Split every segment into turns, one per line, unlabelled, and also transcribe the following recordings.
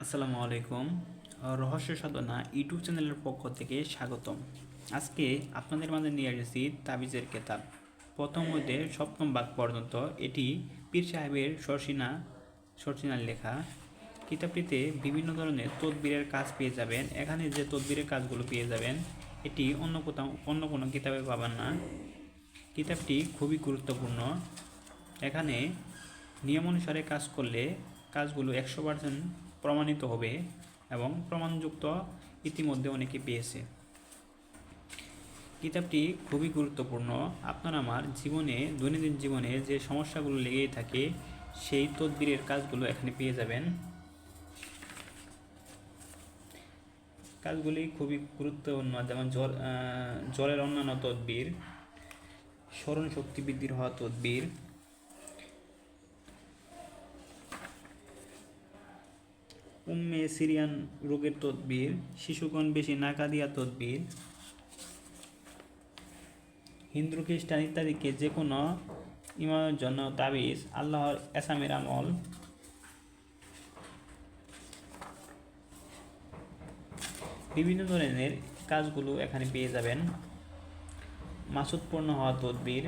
আসসালামু আলাইকুম। রহস্য সাধনা ইউটিউব চ্যানেলের পক্ষ থেকে স্বাগতম। আজকে আপনাদের মাঝে নিয়ে এসেছি তাবিজের কেতাব। প্রথম হইতে সপ্তম ভাগ পর্যন্ত এটি পীর সাহেবের সরসিনা সরসিনার লেখা। কিতাবটিতে বিভিন্ন ধরনের তদবিরের কাজ পেয়ে যাবেন। এখানে যে তদবিরের কাজগুলো পেয়ে যাবেন, এটি অন্য কোথাও, অন্য কোনো কিতাবে পাবেন না। কিতাবটি খুবই গুরুত্বপূর্ণ। এখানে নিয়ম অনুসারে কাজ করলে কাজগুলো একশো পার্সেন্ট প্রমাণিত হবে এবং প্রমাণযুক্ত ইতিমধ্যে অনেকে পেয়েছে। কিতাবটি খুবই গুরুত্বপূর্ণ। আপনার আমার জীবনে, দৈনন্দিন জীবনে যে সমস্যাগুলো লেগেই থাকে, সেই তদবিরের কাজগুলো এখানে পেয়ে যাবেন। কাজগুলি খুবই গুরুত্বপূর্ণ, যেমন জল জলের অন্যান্য তদবির স্মরণ শক্তি বৃদ্ধির হওয়া তদবির উম্মে সিরিয়ান রোগের তদবির, শিশুগণ বেশি নাকা দিয়া তদবির। হিন্দু, খ্রিস্টান ইত্যাদিকে যে কোনো ইমামের জন্য তাবিজ আল্লাহর এসামের আমল। বিভিন্ন ধরনের কাজগুলো এখানে পেয়ে যাবেন। মাসুদপূর্ণ হওয়া তদবির।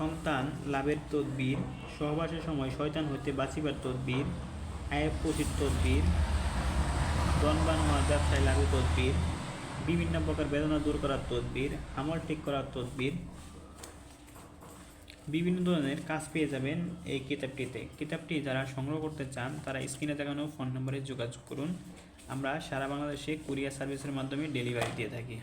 সন্তান লাভের তদবির, সহবাসের সময় শয়তান হইতে বাঁচিবার তদবির আয়ের প্রতির তদবির দনবান হওয়া ব্যবসায় লাভের তদবির, বিভিন্ন প্রকার বেদনা দূর করার তদবির, আমল ঠিক করার তদবির, বিভিন্ন ধরনের কাজ পেয়ে যাবেন এই কিতাবটিতে। কিতাবটি যারা সংগ্রহ করতে চান, তারা স্ক্রিনে দেখানো ফোন নম্বরে যোগাযোগ করুন। আমরা সারা বাংলাদেশে কুরিয়ার সার্ভিসের মাধ্যমে ডেলিভারি দিয়ে থাকি।